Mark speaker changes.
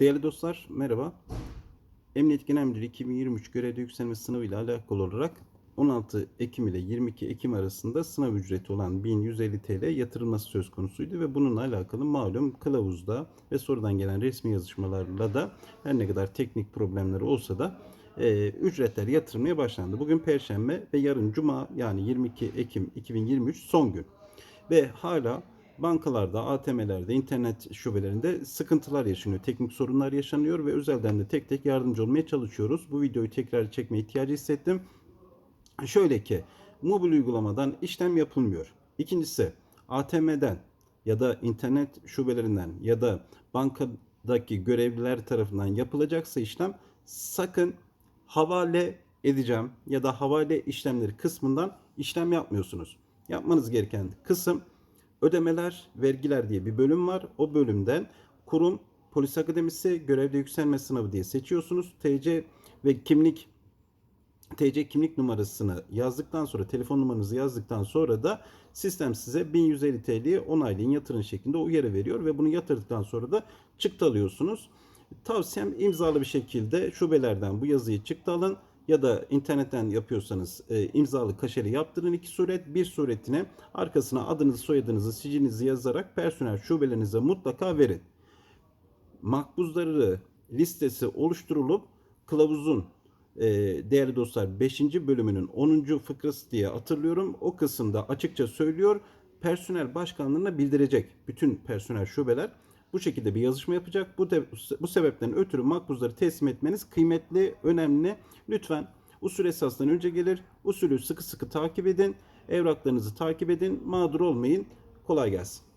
Speaker 1: Değerli dostlar merhaba. Emniyet Genel Müdürü 2023 görevde yükselme sınavı ile alakalı olarak 16 Ekim ile 22 Ekim arasında sınav ücreti olan 1150 TL yatırılması söz konusuydu ve bununla alakalı malum kılavuzda ve sonradan gelen resmi yazışmalarla da her ne kadar teknik problemleri olsa da e, ücretler yatırılmaya başlandı. Bugün Perşembe ve yarın Cuma yani 22 Ekim 2023 son gün ve hala bankalarda, ATM'lerde, internet şubelerinde sıkıntılar yaşanıyor. Teknik sorunlar yaşanıyor ve özelden de tek tek yardımcı olmaya çalışıyoruz. Bu videoyu tekrar çekme ihtiyacı hissettim. Şöyle ki mobil uygulamadan işlem yapılmıyor. İkincisi ATM'den ya da internet şubelerinden ya da bankadaki görevliler tarafından yapılacaksa işlem sakın havale edeceğim ya da havale işlemleri kısmından işlem yapmıyorsunuz. Yapmanız gereken kısım ödemeler, vergiler diye bir bölüm var. O bölümden kurum, polis akademisi, görevde yükselme sınavı diye seçiyorsunuz. TC ve kimlik TC kimlik numarasını yazdıktan sonra, telefon numaranızı yazdıktan sonra da sistem size 1150 TL'yi onaylayın yatırın şeklinde uyarı veriyor ve bunu yatırdıktan sonra da çıktı alıyorsunuz. Tavsiyem imzalı bir şekilde şubelerden bu yazıyı çıktı alın ya da internetten yapıyorsanız e, imzalı kaşeli yaptırın iki suret. Bir suretine arkasına adınızı, soyadınızı, sicilinizi yazarak personel şubelerinize mutlaka verin makbuzları listesi oluşturulup kılavuzun e, değerli dostlar 5. bölümünün 10. fıkrası diye hatırlıyorum. O kısımda açıkça söylüyor. Personel başkanlığına bildirecek bütün personel şubeler bu şekilde bir yazışma yapacak. Bu de, bu sebepten ötürü makbuzları teslim etmeniz kıymetli, önemli. Lütfen usul esasından önce gelir. Usulü sıkı sıkı takip edin. Evraklarınızı takip edin. Mağdur olmayın. Kolay gelsin.